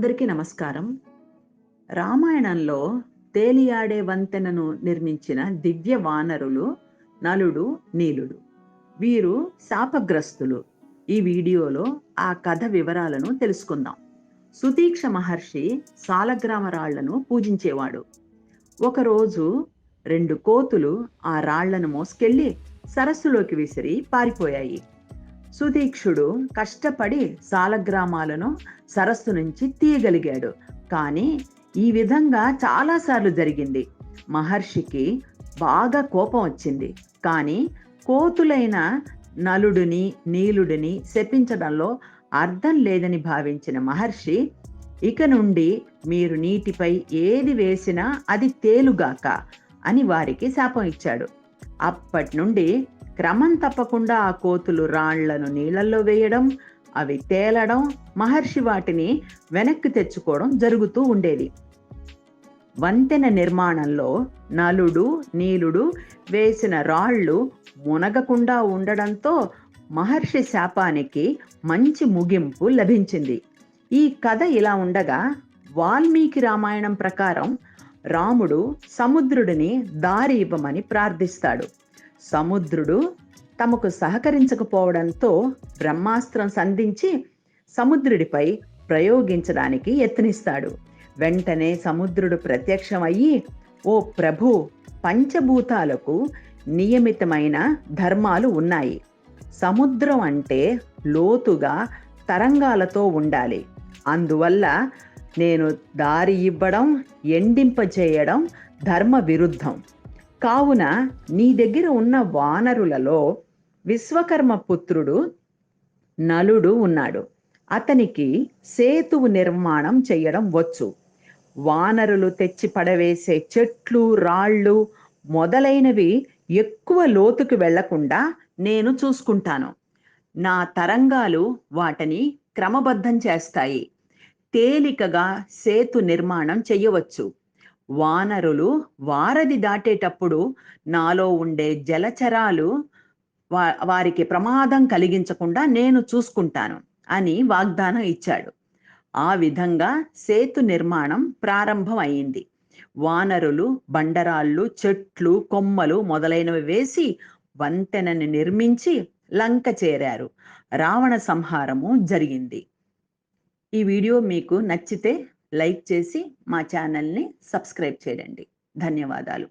అందరికీ నమస్కారం. రామాయణంలో తేలియాడే వంతెనను నిర్మించిన దివ్య వానరులు నలుడు నీలుడు. వీరు శాపగ్రస్తులు. ఈ వీడియోలో ఆ కథ వివరాలను తెలుసుకుందాం. సుతీక్ష మహర్షి సాలగ్రామ రాళ్ళను పూజించేవాడు. ఒకరోజు రెండు కోతులు ఆ రాళ్ళను మోసుకెళ్ళి సరస్సులోకి విసిరి పారిపోయాయి. సుదీక్షుడు కష్టపడి సాలగ్రామాలను సరస్సు నుంచి తీయగలిగాడు. కానీ ఈ విధంగా చాలాసార్లు జరిగింది. మహర్షికి బాగా కోపం వచ్చింది. కానీ కోతులైన నలుడిని నీలుడిని శపించడంలో అర్థం లేదని భావించిన మహర్షి ఇక నుండి మీరు నీటిపై ఏది వేసినా అది తేలుగాక అని వారికి శాపం ఇచ్చాడు. అప్పటి నుండి క్రమం తప్పకుండా ఆ కోతులు రాళ్ళను నీళ్ళలో వేయడం అవి తేలడం మహర్షి వాటిని వెనక్కి తెచ్చుకోవడం జరుగుతూ ఉండేది. వంతెన నిర్మాణంలో నలుడు నీలుడు వేసిన రాళ్ళు మునగకుండా ఉండడంతో మహర్షి శాపానికి మంచి ముగింపు లభించింది. ఈ కథ ఇలా ఉండగా వాల్మీకి రామాయణం ప్రకారం రాముడు సముద్రుడిని దారి ఇవ్వమని ప్రార్థిస్తాడు. సముద్రుడు తమకు సహకరించకపోవడంతో బ్రహ్మాస్త్రం సంధించి సముద్రుడిపై ప్రయోగించడానికి యత్నిస్తాడు. వెంటనే సముద్రుడు ప్రత్యక్షమయ్యి ఓ ప్రభు పంచభూతాలకు నియమితమైన ధర్మాలు ఉన్నాయి. సముద్రం అంటే లోతుగా తరంగాలతో ఉండాలి. అందువల్ల నేను దారి ఇవ్వడం ఎండింపజేయడం ధర్మ విరుద్ధం కావున నీ దగ్గర ఉన్న వానరులలో విశ్వకర్మ పుత్రుడు నలుడు ఉన్నాడు. అతనికి సేతువు నిర్మాణం చేయడం వచ్చు. వానరులు తెచ్చి పడవేసే చెట్లు రాళ్ళు మొదలైనవి ఎక్కువ లోతుకు వెళ్ళకుండా నేను చూసుకుంటాను. నా తరంగాలు వాటిని క్రమబద్ధం చేస్తాయి. తేలికగా సేతు నిర్మాణం చెయ్యవచ్చు. వానరులు వారధి దాటేటప్పుడు నాలో ఉండే జలచరాలు వా వారికి ప్రమాదం కలిగించకుండా నేను చూసుకుంటాను అని వాగ్దానం ఇచ్చాడు. ఆ విధంగా సేతు నిర్మాణం ప్రారంభం అయింది వానరులు బండరాళ్ళు చెట్లు కొమ్మలు మొదలైనవి వేసి వంతెనని నిర్మించి లంక చేరారు. రావణ సంహారము జరిగింది. ఈ వీడియో మీకు నచ్చితే లైక్ చేసి మా ఛానల్ని సబ్స్క్రైబ్ చేయండి. ధన్యవాదాలు.